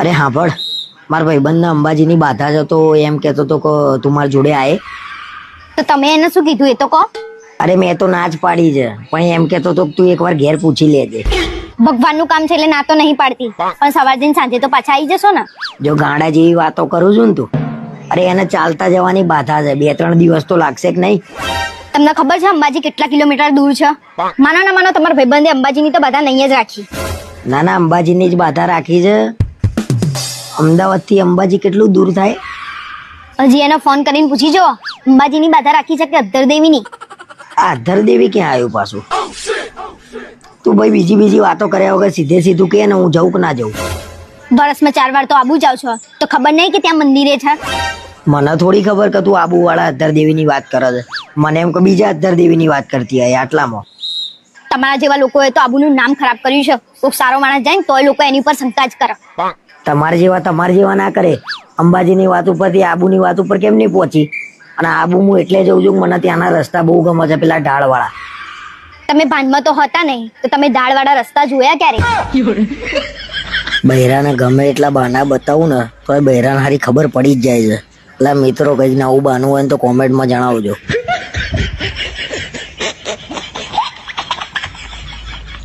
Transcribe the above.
અરે હાંભળ મારા ભાઈબંધને અંબાજીની બાધા જ હતો એમ કહેતો હતો કે તું મારી જોડે આય. તો તમે એને શું કીધું એ તો કહો. અરે મેં તો ના જ પાડી છે પણ એમ કહેતો હતો તું એકવાર ઘેર પૂછી લેજે. ભગવાનનું કામ છે એટલે ના તો નહીં પાડતી. પણ સવાર દિન સાંજે તો પાછા આવી જશો ને. જો ગાંડા જેવી વાતો કરું છું ને તું અરે એને ચાલતા જવાની બાધા છે બે ત્રણ દિવસ તો લાગશે કે નહીં? તમને ખબર છે અંબાજી કેટલા કિલોમીટર દૂર છે? માનો ના માનો તમારા ભાઈબંધે અંબાજીની તો બધા નહીં જ રાખી. ના ના અંબાજીની જ બાધા રાખી છે. અમદાવાદથી અંબાજી કેટલું દૂર થાય? હજી એનો ફોન કરીને પૂછી જો અંબાજીની બાધા રાખી છે કે દેવી ની આ અધર દેવી ક્યાં આવ્યું પાછું? તું ભાઈ બીજી બીજી વાતો કર્યા વગર સીધે સીધું કે ને હું જઉં કે ના જઉં? વર્ષમાં ચાર વાર તો આબુ જાવ છો. તો ખબર નહીં કે ત્યાં મંદિરે છે? મને થોડી ખબર કે તું આબુ વાળા અધર દેવીની વાત કરે છે. મને એમ કે બીજા અધર દેવીની વાત કરતી હોય આટલામાં. તમારા જેવા લોકોએ તો આબુનું નામ ખરાબ કર્યું છે. કોઈક સારો માણસ જાય ને એ લોકો એની ઉપર શંકા જ કરે. તમારે જેવા તમારે જેવા ના કરે અંબાજીની વાત ઉપરથી આબુની વાત ઉપર કેમ નહીં પહોંચી? અને આબુ હું એટલે જઉં છું મને ત્યાંના રસ્તા બહુ ગમે છે પેલા ઢાળવાળા. તમે ભાનમાં તો હતા નહીં તો તમે ઢાળવાળા રસ્તા જોયા ક્યારે? બહેરાને ગમે એટલા બહાના બતાવું ને તો એ બહેરાને હારી ખબર પડી જ જાય છે. એટલે મિત્રો કઈ નવું બહાનું હોય તો કોમેન્ટમાં જણાવજો.